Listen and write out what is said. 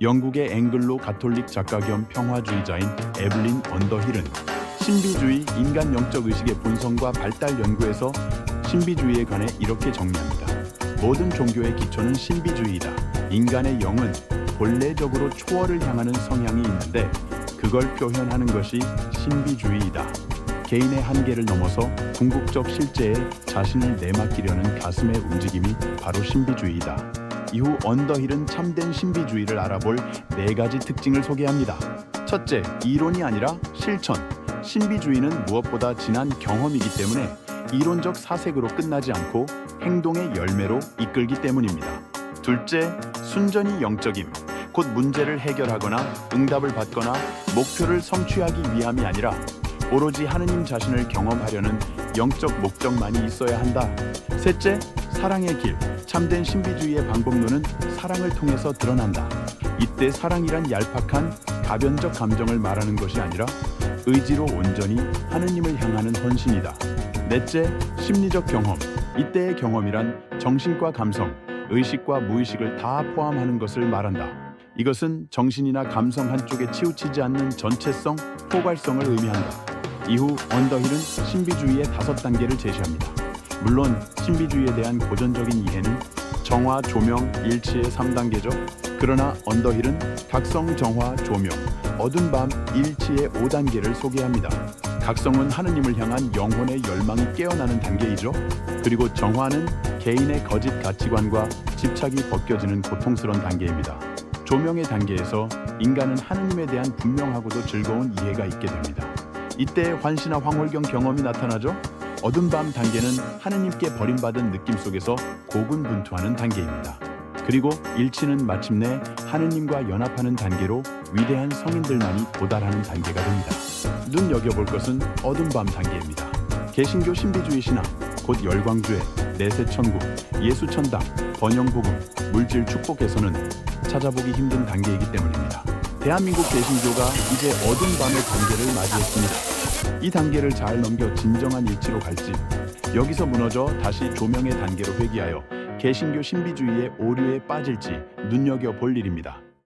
영국의 앵글로 가톨릭 작가 겸 평화주의자인 에블린 언더힐은 신비주의 인간 영적 의식의 본성과 발달 연구에서 신비주의에 관해 이렇게 정리합니다. 모든 종교의 기초는 신비주의이다. 인간의 영은 본래적으로 초월을 향하는 성향이 있는데 그걸 표현하는 것이 신비주의이다. 개인의 한계를 넘어서 궁극적 실제에 자신을 내맡기려는 가슴의 움직임이 바로 신비주의이다. 이후 언더힐은 참된 신비주의를 알아볼 네 가지 특징을 소개합니다. 첫째, 이론이 아니라 실천. 신비주의는 무엇보다 진한 경험이기 때문에 이론적 사색으로 끝나지 않고 행동의 열매로 이끌기 때문입니다. 둘째, 순전히 영적임. 곧 문제를 해결하거나 응답을 받거나 목표를 성취하기 위함이 아니라 오로지 하느님 자신을 경험하려는 영적 목적만이 있어야 한다. 셋째, 사랑의 길. 참된 신비주의의 방법론은 사랑을 통해서 드러난다. 이때 사랑이란 얄팍한 가변적 감정을 말하는 것이 아니라 의지로 온전히 하느님을 향하는 헌신이다. 넷째, 심리적 경험. 이때의 경험이란 정신과 감성, 의식과 무의식을 다 포함하는 것을 말한다. 이것은 정신이나 감성 한쪽에 치우치지 않는 전체성, 포괄성을 의미한다. 이후 언더힐은 신비주의의 다섯 단계를 제시합니다. 물론 신비주의에 대한 고전적인 이해는 정화, 조명, 일치의 3단계죠. 그러나 언더힐은 각성, 정화, 조명, 어두운 밤, 일치의 5단계를 소개합니다. 각성은 하느님을 향한 영혼의 열망이 깨어나는 단계이죠. 그리고 정화는 개인의 거짓 가치관과 집착이 벗겨지는 고통스러운 단계입니다. 조명의 단계에서 인간은 하느님에 대한 분명하고도 즐거운 이해가 있게 됩니다. 이때 환시나 황홀경 경험이 나타나죠. 어둠 밤 단계는 하느님께 버림받은 느낌 속에서 고군분투하는 단계입니다. 그리고 일치는 마침내 하느님과 연합하는 단계로 위대한 성인들만이 도달하는 단계가 됩니다. 눈여겨볼 것은 어둠 밤 단계입니다. 개신교 신비주의 신앙, 곧 열광주의, 내세천국, 예수천당, 번영복음, 물질 축복에서는 찾아보기 힘든 단계이기 때문입니다. 대한민국 개신교가 이제 어둠 밤의 단계를 맞이했습니다. 이 단계를 잘 넘겨 진정한 일치로 갈지, 여기서 무너져 다시 조명의 단계로 회귀하여 개신교 신비주의의 오류에 빠질지 눈여겨 볼 일입니다.